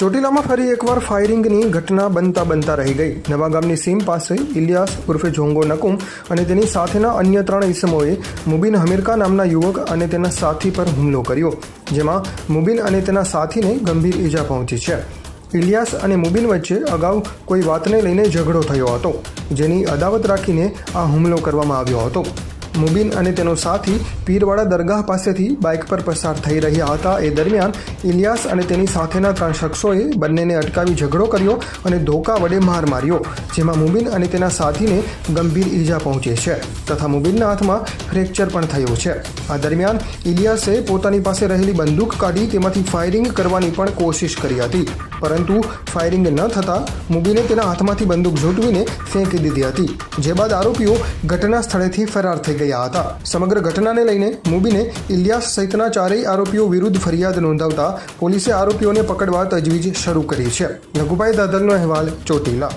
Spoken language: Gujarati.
ચોટીલામાં ફરી એકવાર ફાયરિંગની ઘટના બનતા બનતા રહી ગઈ. નવાગામની સીમ પાસે ઇલિયાસ ઉર્ફે જોંગો નકુમ અને તેની સાથેના અન્ય ત્રણ ઇસમોએ મુબીન હમીરકા નામના યુવક અને તેના સાથી પર હુમલો કર્યો, જેમાં મુબીન અને તેના સાથીને ગંભીર ઈજા પહોંચી છે. ઇલિયાસ અને મુબીન વચ્ચે અગાઉ કોઈ વાતને લઈને ઝઘડો થયો હતો, જેની અદાવત રાખીને આ હુમલો કરવામાં આવ્યો હતો. મુબીન અને તેનો સાથી પીરવાડા દરગાહ પાસેથી બાઇક પર પસાર થઈ રહ્યા હતા. એ દરમિયાન ઇલિયાસ અને તેની સાથેના ત્રણ શખ્સોએ બંનેને અટકાવી ઝઘડો કર્યો અને ધોકા વડે માર માર્યો, જેમાં મુબીન અને તેના સાથીને ગંભીર ઈજા પહોંચી છે તથા મુબીનના હાથમાં ફ્રેક્ચર પણ થયું છે. આ દરમિયાન ઇલિયાસે પોતાની પાસે રહેલી બંદૂક કાઢી તેમાંથી ફાયરિંગ કરવાની પણ કોશિશ કરી હતી. પરંતુ ફાયરિંગ ન થતાં મુબીને તેના હાથમાંથી બંદૂક ઝૂંટવીને ફેંકી દીધી હતી, જે બાદ આરોપીઓ ઘટના સ્થળેથી ફરાર થઈ ગયા હતા. સમગ્ર ઘટનાને લઈને મુબીને ઇલિયાસ સહિતના ચારેય આરોપીઓ વિરુદ્ધ ફરિયાદ નોંધાવતા પોલીસે આરોપીઓને પકડવા તજવીજ શરૂ કરી છે. લઘુભાઈ દાદલનો અહેવાલ ચોટીલા.